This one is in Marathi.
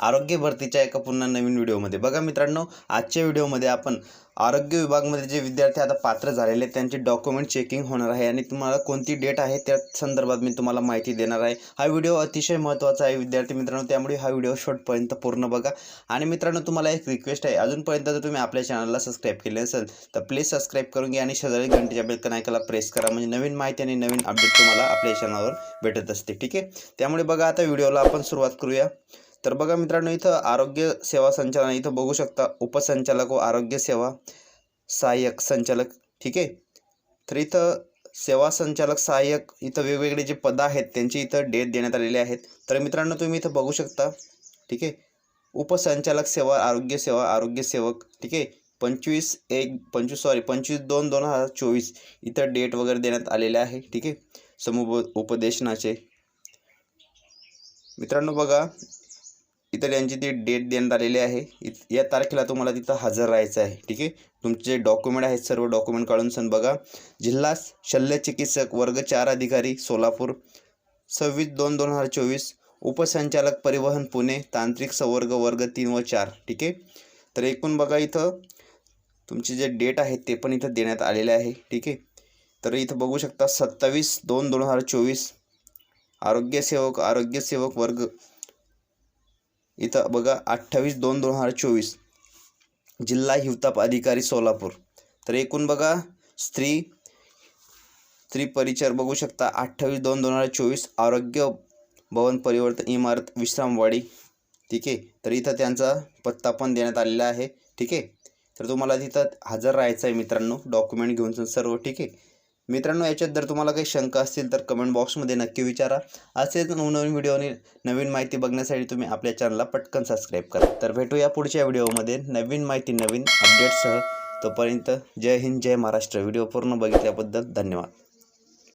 आरोग्य भरतीच्या एका पुन्हा नवीन व्हिडिओमध्ये. बघा मित्रांनो आजच्या व्हिडिओमध्ये आपण आरोग्य विभागमध्ये जे विद्यार्थी आता पात्र झालेले आहेत त्यांचे डॉक्युमेंट चेकिंग होणार आहे आणि तुम्हाला कोणती डेट आहे त्या संदर्भात मी तुम्हाला माहिती देणार आहे. हा व्हिडिओ अतिशय महत्त्वाचा आहे विद्यार्थी मित्रांनो त्यामुळे हा व्हिडिओ शेवटपर्यंत पूर्ण बघा. आणि मित्रांनो तुम्हाला एक रिक्वेस्ट आहे अजूनपर्यंत जर तुम्ही आपल्या चॅनलला सबस्क्राईब केले नसेल तर प्लीज सबस्क्राईब करून घ्या आणि शेजारी घंटेच्या बेलकन ऐकायला प्रेस करा. म्हणजे नवीन माहिती आणि नवीन अपडेट तुम्हाला आपल्या चॅनलवर भेटत असते. ठीक आहे? त्यामुळे बघा आता व्हिडिओला आपण सुरुवात करूया. तर बघा मित्रांनो इथं आरोग्य सेवा संचालन इथं बघू शकता उपसंचालक व आरोग्य सेवा सहाय्यक संचालक ठीक आहे? तर इथं सेवा संचालक सहाय्यक इथं वेगवेगळे जे पदं आहेत त्यांची इथं डेट देण्यात आलेली आहेत. तर मित्रांनो तुम्ही इथं बघू शकता ठीक आहे? उपसंचालक सेवा आरोग्य सेवा आरोग्य सेवक ठीक आहे? पंचवीस एक पंचवीस सॉरी पंचवीस दोन दोन हजार चोवीस इथं डेट वगैरे देण्यात आलेले आहे ठीक आहे? समूह उपदेशनाचे. मित्रांनो बघा इथं त्यांची ती डेट देण्यात आलेली आहे. या तारखेला तुम्हाला तिथं हजर राहायचं आहे. ठीक आहे? तुमचे डॉक्युमेंट आहेत सर्व डॉक्युमेंट काढून सण बघा. जिल्हा शल्यचिकित्सक वर्ग चार अधिकारी सोलापूर. सव्वीस दोन दोन हजार चोवीस. उपसंचालक परिवहन पुणे तांत्रिक संवर्ग वर्ग तीन व चार. ठीक आहे? तर एकूण बघा इथं तुमचे जे डेट आहेत ते पण इथं देण्यात आलेले आहे. ठीक आहे? तर इथं बघू शकता सत्तावीस दोन दोन हजार चोवीस. आरोग्यसेवक आरोग्यसेवक वर्ग इथं बघा अठ्ठावीस दोन दोन हजार चोवीस. जिल्हा हिवताप अधिकारी सोलापूर. तर एकूण बघा स्त्री स्त्री परिचर बघू शकता अठ्ठावीस दोन दोन हजार चोवीस. आरोग्य भवन परिवर्तन इमारत विश्रामवाडी. ठीक आहे? तर इथं त्यांचा पत्ता पण देण्यात आलेला आहे. ठीक आहे? तर तुम्हाला तिथं हजर राहायचं आहे मित्रांनो डॉक्युमेंट घेऊन सर्व. ठीक आहे? मित्रांनो याच्यात जर तुम्हाला काही शंका असतील तर कमेंट बॉक्समध्ये नक्की विचारा. असेच नवनवीन व्हिडिओने नवीन माहिती बघण्यासाठी तुम्ही आपल्या चॅनलला पटकन सबस्क्राईब करा. तर भेटूया पुढच्या व्हिडिओमध्ये नवीन माहिती नवीन अपडेटसह तोपर्यंत जय हिंद जय महाराष्ट्र. व्हिडिओ पूर्ण बघितल्याबद्दल धन्यवाद.